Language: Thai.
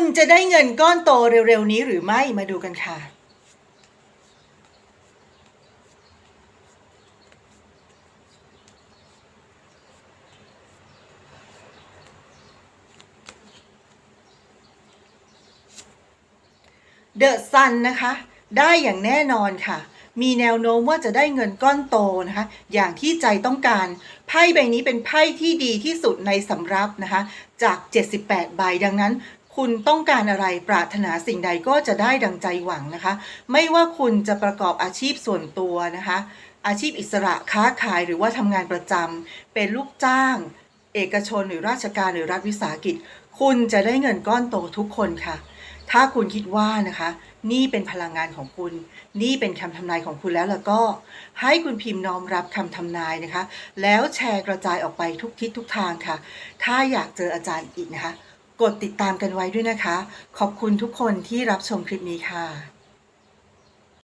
คุณจะได้เงินก้อนโตเร็วๆนี้หรือไม่มาดูกันค่ะ เดอะซันนะคะ ได้อย่างแน่นอนค่ะ มีแนวโน้มว่าจะได้เงินก้อนโตนะคะ อย่างที่ใจต้องการ ไพ่ใบนี้เป็นไพ่ที่ดีที่สุดในสำรับนะคะ จาก 78 ใบดังนั้น คุณต้องการอะไรปรารถนาสิ่งใดก็จะได้ดังใจหวังนะคะ ไม่ว่าคุณจะประกอบอาชีพส่วนตัวนะคะ อาชีพอิสระค้าขายหรือว่าทำงานประจำเป็นลูกจ้าง เอกชนหรือราชการหรือรัฐวิสาหกิจ คุณจะได้เงินก้อนโตทุกคนค่ะ ถ้าคุณคิดว่านะคะ นี่เป็นพลังงานของคุณ นี่เป็นคำทำนายของคุณแล้วแล้วก็ ให้คุณพิมพ์น้อมรับคำทำนายนะคะ แล้วแชร์กระจายออกไปทุกทิศทุกทางค่ะ ถ้าอยากเจออาจารย์อีกนะคะ กดติดตามกันไว้ด้วยนะคะ ขอบคุณทุกคนที่รับชมคลิปนี้ค่ะ